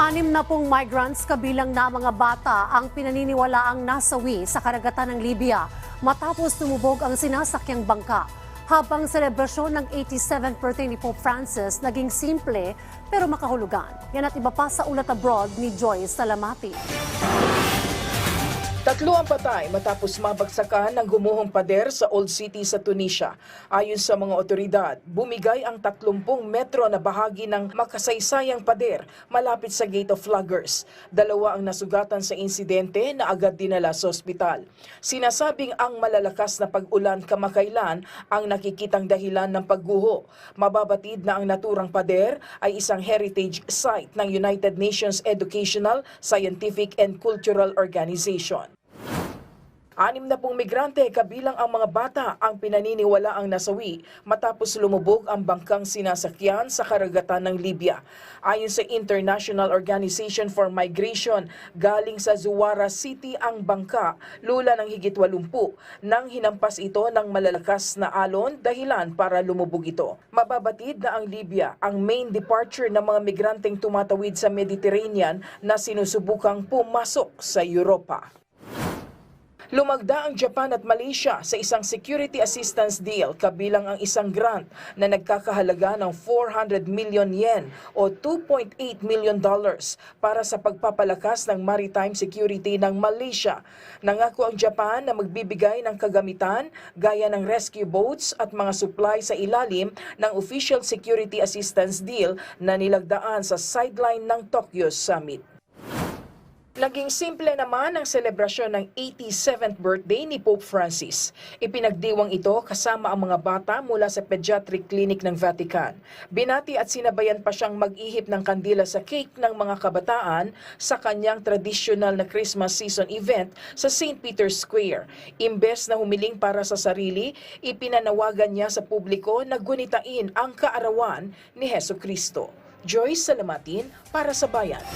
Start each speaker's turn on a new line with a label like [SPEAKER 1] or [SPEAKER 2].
[SPEAKER 1] Anim na pong migrants kabilang na mga bata ang pinaniniwalaang nasawi sa karagatan ng Libya matapos tumubog ang sinasakyang bangka. Habang selebrasyon ng 87th birthday ni Pope Francis naging simple pero makahulugan. Yan at iba pa sa ulat abroad ni Joyce Salamati.
[SPEAKER 2] Tatlo ang patay matapos mabagsakan ng gumuhong pader sa Old City sa Tunisia. Ayon sa mga otoridad, bumigay ang 30 metro na bahagi ng makasaysayang pader malapit sa Gate of Flaggers. Dalawa ang nasugatan sa insidente na agad dinala sa ospital. Sinasabing ang malalakas na pag-ulan kamakailan ang nakikitang dahilan ng pagguho. Mababatid na ang naturang pader ay isang heritage site ng United Nations Educational, Scientific and Cultural Organization. Anim na pong migrante kabilang ang mga bata ang pinaniniwala ang nasawi matapos lumubog ang bangkang sinasakyan sa karagatan ng Libya. Ayon sa International Organization for Migration, galing sa Zuwara City ang bangka, lula ng higit 80 nang hinampas ito ng malalakas na alon dahilan para lumubog ito. Mababatid na ang Libya ang main departure ng mga migranteng tumatawid sa Mediterranean na sinusubukang pumasok sa Europa. Lumagda ang Japan at Malaysia sa isang security assistance deal kabilang ang isang grant na nagkakahalaga ng 400 million yen o 2.8 million dollars para sa pagpapalakas ng maritime security ng Malaysia. Nangako ang Japan na magbibigay ng kagamitan gaya ng rescue boats at mga supply sa ilalim ng official security assistance deal na nilagdaan sa sideline ng Tokyo Summit. Naging simple naman ang selebrasyon ng 87th birthday ni Pope Francis. Ipinagdiwang ito kasama ang mga bata mula sa pediatric clinic ng Vatican. Binati at sinabayan pa siyang mag-ihip ng kandila sa cake ng mga kabataan sa kanyang traditional na Christmas season event sa St. Peter's Square. Imbes na humiling para sa sarili, ipinanawagan niya sa publiko na gunitain ang kaarawan ni Heso Kristo. Joyce Salamatin para sa Bayan.